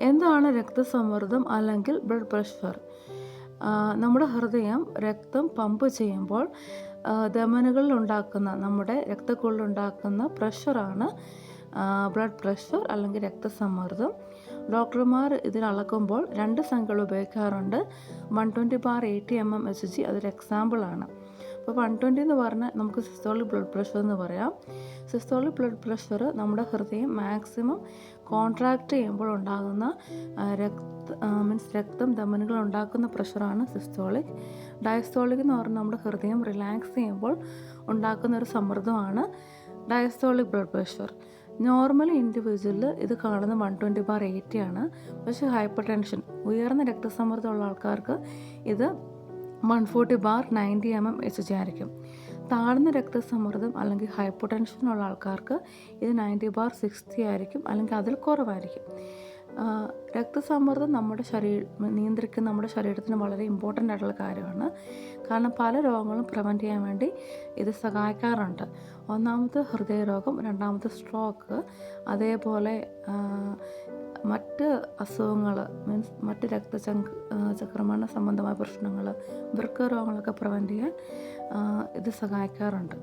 എന്താണ് രക്തസമ്മർദ്ദം അല്ലെങ്കിൽ ബ്ലഡ് പ്രഷർ നമ്മുടെ ഹൃദയം രക്തം പമ്പ് ചെയ്യുമ്പോൾ ധമനികളിൽ ഉണ്ടാക്കുന്ന നമ്മുടെ രക്തക്കുള്ളിൽ ഉണ്ടാക്കുന്ന പ്രഷറാണ് ബ്ലഡ് പ്രഷർ അല്ലെങ്കിൽ രക്തസമ്മർദ്ദം. ഡോക്ടർമാർ ഇതിൽ അളക്കുമ്പോൾ രണ്ട് സംഖ്യകൾ ഉപയോഗിക്കാറുണ്ട്. One twenty bar eighty M M H G അതൊരു എക്സാമ്പിളാണ് അപ്പോൾ വൺ ട്വന്റി എന്ന് പറഞ്ഞാൽ നമുക്ക് സിസ്റ്റോളിക് ബ്ലഡ് പ്രഷർ എന്ന് പറയാം. സിസ്റ്റോളിക് ബ്ലഡ് പ്രഷർ നമ്മുടെ ഹൃദയം മാക്സിമം കോൺട്രാക്റ്റ് ചെയ്യുമ്പോൾ ഉണ്ടാകുന്ന രക്ത മീൻസ് രക്തം ധമനികൾ ഉണ്ടാക്കുന്ന പ്രഷറാണ് സിസ്റ്റോളിക്. ഡയസ്റ്റോളിക് എന്ന് പറഞ്ഞാൽ നമ്മുടെ ഹൃദയം റിലാക്സ് ചെയ്യുമ്പോൾ ഉണ്ടാക്കുന്ന ഒരു സമ്മർദ്ദമാണ് ഡയസ്റ്റോളിക് ബ്ലഡ് പ്രഷർ. നോർമൽ ഇൻഡിവിജ്വലിൽ ഇത് കാണുന്നത് വൺ ട്വന്റി ബാർ എയ്റ്റി ആണ്. പക്ഷേ ഹൈപ്പർ ടെൻഷൻ ഉയർന്ന രക്തസമ്മർദ്ദമുള്ള ആൾക്കാർക്ക് ഇത് one forty bar ninety M M H G ആയിരിക്കും. താഴ്ന്ന രക്തസമ്മർദ്ദം അല്ലെങ്കിൽ ഹൈപ്പോടെൻഷൻ ഉള്ള ആൾക്കാർക്ക് ഇത് നയന്റി ബാർ സിക്സ്റ്റി ആയിരിക്കും അല്ലെങ്കിൽ അതിൽ കുറവായിരിക്കും. രക്തസമ്മർദ്ദം നമ്മുടെ ശരീരം നിയന്ത്രിക്കുന്ന നമ്മുടെ ശരീരത്തിന് വളരെ ഇമ്പോർട്ടന്റ് ആയിട്ടുള്ള കാര്യമാണ്. കാരണം പല രോഗങ്ങളും പ്രിവെന്റ് ചെയ്യാൻ വേണ്ടി ഇത് സഹായിക്കാറുണ്ട്. ഒന്നാമത് ഹൃദയരോഗം രണ്ടാമത് സ്ട്രോക്ക് അതേപോലെ മറ്റ് അസുഖങ്ങൾ മീൻസ് മറ്റ് രക്തചങ്ക ചക്രമണ സംബന്ധമായ പ്രശ്നങ്ങൾ വൃക്ക രോഗങ്ങളൊക്കെ പ്രിവെന്റ് ചെയ്യാൻ ഇത് സഹായിക്കാറുണ്ട്.